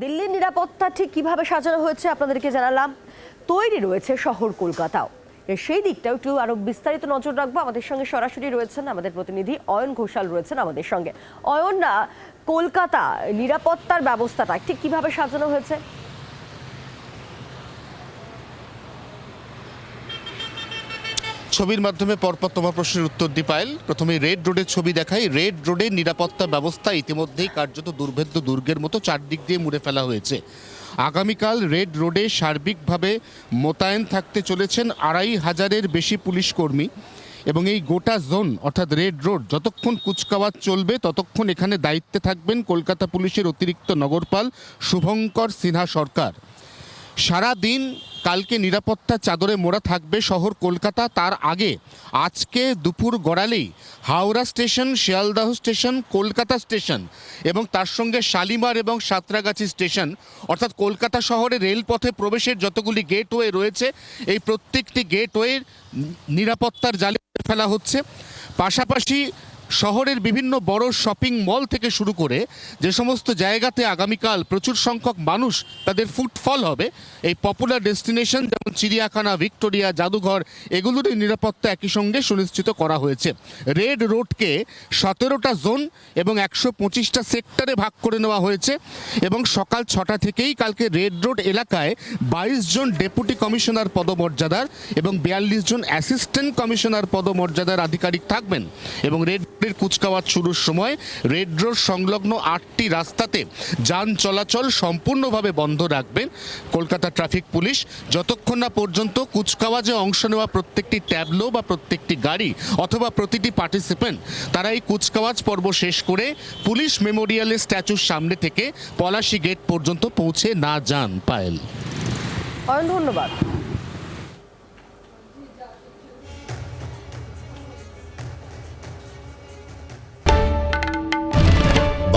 দিল্লির নিরাপত্তা ঠিক কীভাবে সাজানো হয়েছে আপনাদেরকে জানালাম। তৈরি রয়েছে শহর কলকাতাও। সেই দিকটাও একটু আরও বিস্তারিত নজর রাখব। আমাদের সঙ্গে সরাসরি রয়েছেন আমাদের প্রতিনিধি অয়ন ঘোষাল রয়েছেন আমাদের সঙ্গে। অয়ন কলকাতা, নিরাপত্তার ব্যবস্থাটা ঠিক কীভাবে সাজানো হয়েছে? ছবির মাধ্যমে পরপর তোমার প্রশ্নের উত্তর দি পায়েল প্রথমে রেড রোডের ছবি দেখাই। রেড রোডের নিরাপত্তা ব্যবস্থা ইতিমধ্যেই কার্যত দুর্ভেদ্য দুর্গের মতো চারদিক দিয়ে মুড়ে ফেলা হয়েছে। আগামীকাল রেড রোডে সার্বিকভাবে মোতায়েন থাকতে চলেছেন আড়াই হাজারের বেশি পুলিশ কর্মী। এবং এই গোটা জোন, অর্থাৎ রেড রোড, যতক্ষণ কুচকাওয়াজ চলবে, ততক্ষণ এখানে দায়িত্বে থাকবেন কলকাতা পুলিশের অতিরিক্ত নগরপাল শুভঙ্কর সিনহা সরকার। সারা দিন কালকে নিরাপত্তা চাদরে মোড়া থাকবে শহর কলকাতা, তার আগে। আজকে দুপুর গড়ালেই Howrah station, Sealdah station, Kolkata station এবং তার সঙ্গে শালিমার এবং সাঁতরাগাছি স্টেশন, অর্থাৎ কলকাতা শহরে রেলপথে প্রবেশের যতগুলি গেটওয়ে রয়েছে, এই প্রত্যেকটি গেটওয়ের নিরাপত্তার জালে ফেলা হচ্ছে। পাশাপাশি শহরের বিভিন্ন বড় শপিং মল থেকে শুরু করে যে সমস্ত জায়গাতে আগামীকাল প্রচুর সংখ্যক মানুষ তাদের ফুটফল হবে, এই পপুলার ডেস্টিনেশন যেমন চিড়িয়াখানা, ভিক্টোরিয়া, জাদুঘর, এগুলোরই নিরাপত্তা একই সঙ্গে সুনিশ্চিত করা হয়েছে। রেড রোডকে সতেরোটা জোন এবং একশো পঁচিশটা সেক্টরে ভাগ করে নেওয়া হয়েছে এবং সকাল ছটা থেকেই কালকে রেড রোড এলাকায় বাইশ জন ডেপুটি কমিশনার পদমর্যাদার এবং বিয়াল্লিশ জন অ্যাসিস্ট্যান্ট কমিশনার পদমর্যাদার আধিকারিক থাকবেন এবং রেড রোডের কুচকাওয়াজ শুরুর সময় রেড রোড সংলগ্ন আটটি রাস্তাতে যান চলাচল সম্পূর্ণভাবে বন্ধ রাখবেন। কলকাতা ট্রাফিক পুলিশ যতক্ষণ না পর্যন্ত কুচকাওয়াজে অংশ নেওয়া প্রত্যেকটি ট্যাবলো বা প্রত্যেকটি গাড়ি অথবা প্রতিটি পার্টিসিপেন্ট তারা এই কুচকাওয়াজ পর্ব শেষ করে পুলিশ মেমোরিয়ালের স্ট্যাচুর সামনে থেকে পলাশি গেট পর্যন্ত পৌঁছে না যান পায়েল। ধন্যবাদ।